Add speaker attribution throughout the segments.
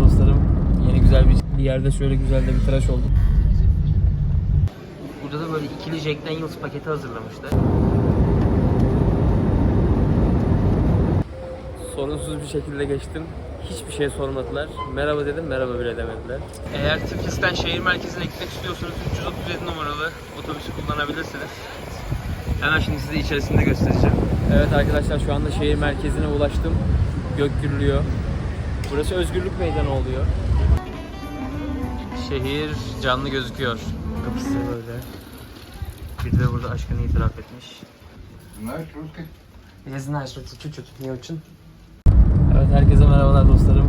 Speaker 1: dostlarım. Yeni güzel bir, bir yerde şöyle güzel de bir tıraş oldum. Burada da böyle ikili Jack Daniels paketi hazırlamışlar. Sorunsuz bir şekilde geçtim. Hiçbir şey sormadılar. Merhaba dedim, merhaba bile demediler. Eğer Tiflis'ten şehir merkezine gitmek istiyorsanız 337 numaralı otobüsü kullanabilirsiniz. Hemen şimdi size içerisinde göstereceğim. Evet arkadaşlar şu anda şehir merkezine ulaştım. Gök gürlüyor. Burası Özgürlük Meydanı oluyor. Şehir canlı gözüküyor. Kapısı böyle. Bir de burada aşkını itiraf etmiş.
Speaker 2: Знаешь русский?
Speaker 1: Я знаю, что это чуть-чуть не очень. Evet herkese merhabalar dostlarım.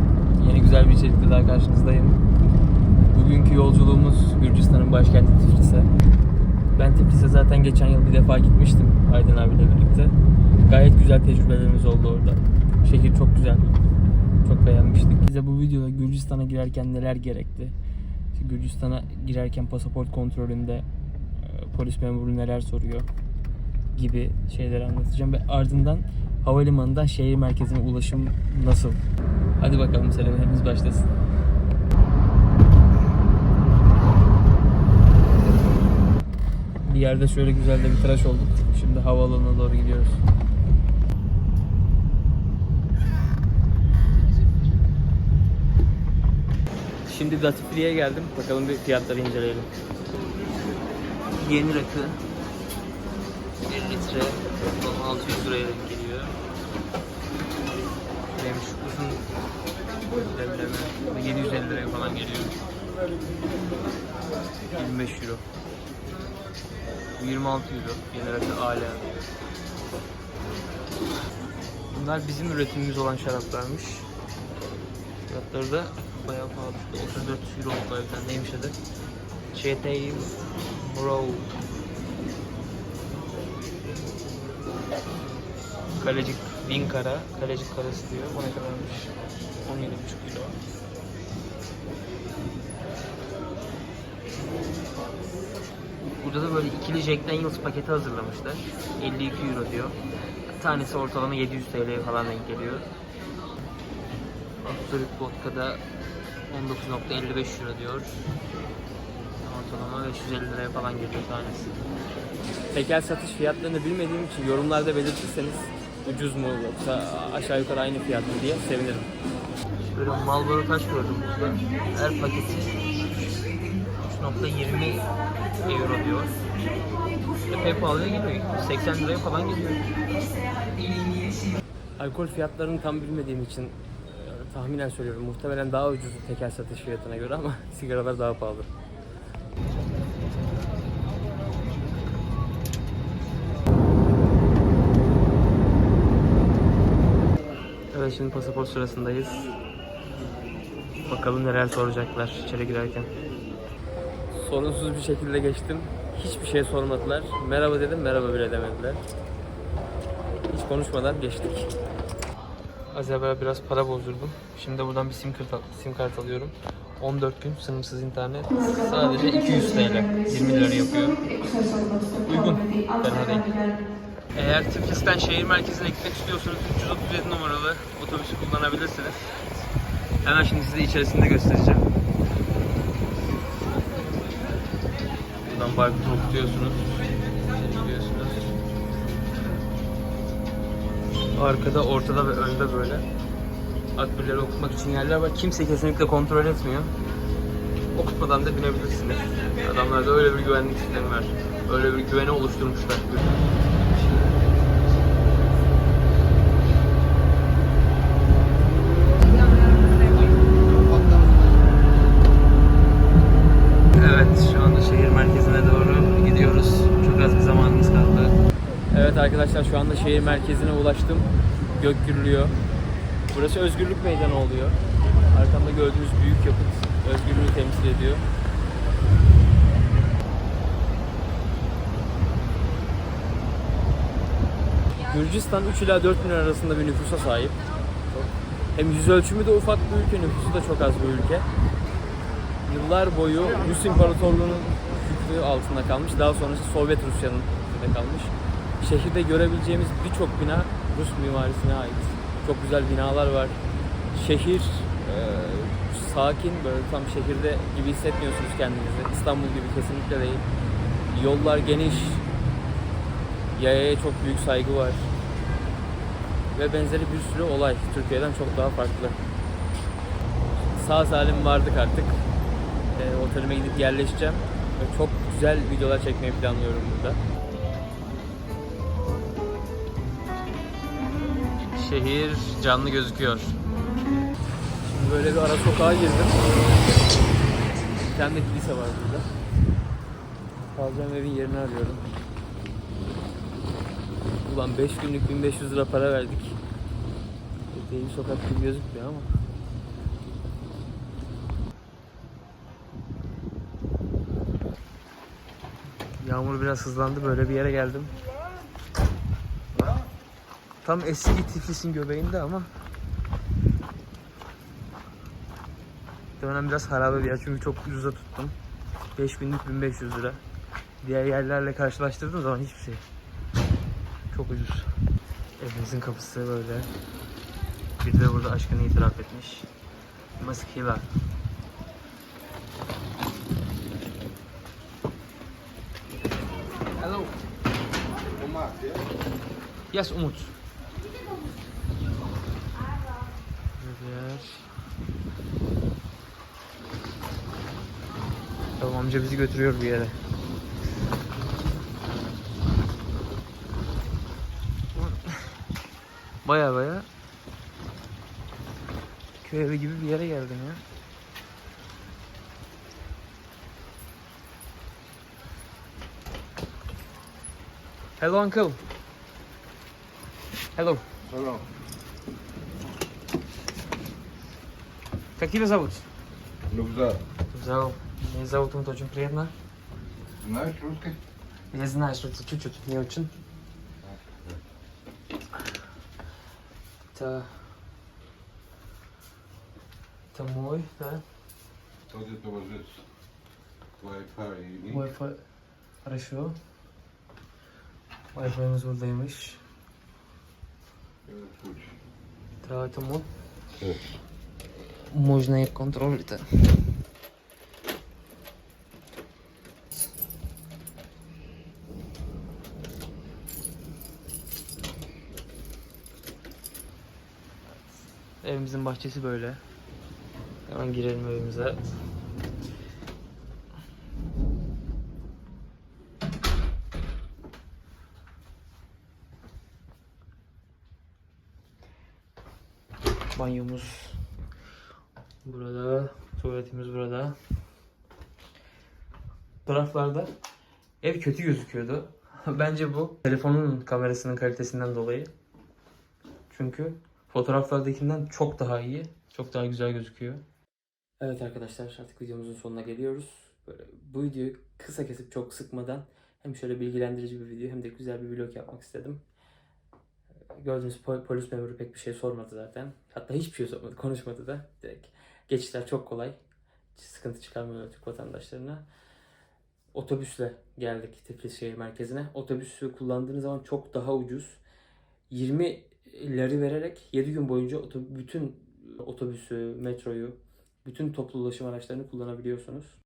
Speaker 1: Yeni güzel bir içerikle daha karşınızdayım. Bugünkü yolculuğumuz Gürcistan'ın başkenti Tiflis'e. Ben Tiflis'e zaten geçen yıl bir defa gitmiştim Aydın abiyle birlikte. Gayet güzel tecrübelerimiz oldu orada. Şehir çok güzel. Çok beğenmiştik. Bize bu videoda Gürcistan'a girerken neler gerekti? İşte Gürcistan'a girerken pasaport kontrolünde e, polis memuru neler soruyor? gibi şeyleri anlatacağım ve ardından havalimanından şehir merkezine ulaşım nasıl? Hadi bakalım serüvenimiz başlasın. Bir yerde şöyle güzel de bir tıraş olduk. Şimdi havaalanına doğru gidiyoruz. Şimdi Datifli'ye geldim. Bakalım bir fiyatları inceleyelim. Yeni rakı 1 litre 600 liraya denk geliyor. Şu uzun demleme 750 liraya falan geliyor. 25 euro. Bu 26 euro. Yeni rakı hala. Bunlar bizim üretimimiz olan şaraplarmış. Fiyatları da bayağı pahalı. 34 euro tane neymiş adı? ÇT Bro Kalecik bin kara, kalecik karası diyor. Bu ne kadarmış? 17,5 kilo. Burada da böyle ikili Jack Daniels paketi hazırlamışlar. 52 euro diyor. Tanesi ortalama 700 TL'ye falan denk geliyor. Absolut Vodka'da 19.55 euro diyor. Ortalama 550 liraya falan geliyor tanesi. Tekel satış fiyatlarını bilmediğim için yorumlarda belirtirseniz ucuz mu yoksa aşağı yukarı aynı fiyat mı diye sevinirim. Böyle Marlboro taş gördüm burada. Her paketi 3.20 euro diyor. Epey pahalıya geliyor. 80 liraya falan geliyor. Alkol fiyatlarını tam bilmediğim için tahminen söylüyorum. Muhtemelen daha ucuz tekel satış fiyatına göre ama sigaralar daha pahalı. Evet şimdi pasaport sırasındayız. Bakalım neler soracaklar içeri girerken. Sorunsuz bir şekilde geçtim. Hiçbir şey sormadılar. Merhaba dedim, merhaba bile demediler. Hiç konuşmadan geçtik. Az evvel biraz para bozdurdum. Şimdi buradan bir sim kart, sim kart alıyorum. 14 gün sınırsız internet. Sadece 200 TL. 20 lira yapıyor. Uygun. Fena değil. Eğer Tiflis'ten şehir merkezine gitmek istiyorsanız 337 numaralı otobüsü kullanabilirsiniz. Hemen şimdi size içerisinde göstereceğim. Buradan Bayburt'u okutuyorsunuz. Arkada, ortada ve önde böyle akbilleri okutmak için yerler var. Kimse kesinlikle kontrol etmiyor. Okutmadan da binebilirsiniz. Adamlarda öyle bir güvenlik sistemi var. Öyle bir güveni oluşturmuşlar. Evet, şu anda şehir merkezine doğru gidiyoruz. Çok az bir zamanımız kaldı. Evet arkadaşlar şu anda şehir merkezine ulaştım. Gök gürlüyor. Burası Özgürlük Meydanı oluyor. Arkamda gördüğünüz büyük yapıt özgürlüğü temsil ediyor. Gürcistan 3 ila 4 milyon arasında bir nüfusa sahip. Hem yüz ölçümü de ufak bir ülke, nüfusu da çok az bir ülke. Yıllar boyu Rus İmparatorluğu'nun hükmü altında kalmış. Daha sonrası Sovyet Rusya'nın hükmünde kalmış. Şehirde görebileceğimiz birçok bina Rus mimarisine ait. Çok güzel binalar var. Şehir Ee, sakin böyle tam şehirde gibi hissetmiyorsunuz kendinizi. İstanbul gibi kesinlikle değil. Yollar geniş. Yayaya çok büyük saygı var. Ve benzeri bir sürü olay Türkiye'den çok daha farklı. Sağ salim vardık artık. Ee, otelime gidip yerleşeceğim. Ve çok güzel videolar çekmeyi planlıyorum burada. Şehir canlı gözüküyor. Şimdi böyle bir ara sokağa girdim. Bir tane de kilise var burada. Kalacağım evin yerini arıyorum. Ulan 5 günlük 1500 lira para verdik. Bir sokak gibi gözükmüyor ama. Yağmur biraz hızlandı. Böyle bir yere geldim. Tam eski Tiflis'in göbeğinde ama Muhtemelen biraz harabe bir yer çünkü çok ucuza tuttum. 5 günlük 1500 lira. Diğer yerlerle karşılaştırdığım zaman hiçbir şey. Çok ucuz. Evimizin kapısı böyle. Bir de burada aşkını itiraf etmiş. Maskila. Hello.
Speaker 2: Yeah?
Speaker 1: Yes Umut. Evet. Tamam amca bizi götürüyor bir yere. Baya baya köy evi gibi bir yere geldim ya. Hello uncle. Hello.
Speaker 2: Hello.
Speaker 1: Как тебя зовут?
Speaker 2: Любза.
Speaker 1: Зовут. Меня зовут Умут, очень приятно.
Speaker 2: Знаешь русский?
Speaker 1: Я знаю, что это чуть-чуть, не очень. Это... Это мой, да?
Speaker 2: Это вот здесь Wi-Fi и
Speaker 1: Wi-Fi. Хорошо. Wi-Fi'miz buradaymış.
Speaker 2: ключ.
Speaker 1: Трябва это мой.
Speaker 2: Evet.
Speaker 1: Можно и контролить. Evimizin bahçesi böyle. Hemen girelim evimize. Banyomuz burada, tuvaletimiz burada. Fotoğraflarda ev kötü gözüküyordu. Bence bu telefonun kamerasının kalitesinden dolayı. Çünkü fotoğraflardakinden çok daha iyi, çok daha güzel gözüküyor. Evet arkadaşlar artık videomuzun sonuna geliyoruz. Böyle bu videoyu kısa kesip çok sıkmadan hem şöyle bilgilendirici bir video hem de güzel bir vlog yapmak istedim. Gördüğünüz pol- polis memuru pek bir şey sormadı zaten. Hatta hiçbir şey sormadı, konuşmadı da. Direkt geçişler çok kolay. Hiç sıkıntı çıkarmıyor Türk vatandaşlarına. Otobüsle geldik Tiflis şehir merkezine. Otobüsü kullandığınız zaman çok daha ucuz. 20 leri vererek 7 gün boyunca bütün otobüsü, metroyu, bütün toplu ulaşım araçlarını kullanabiliyorsunuz.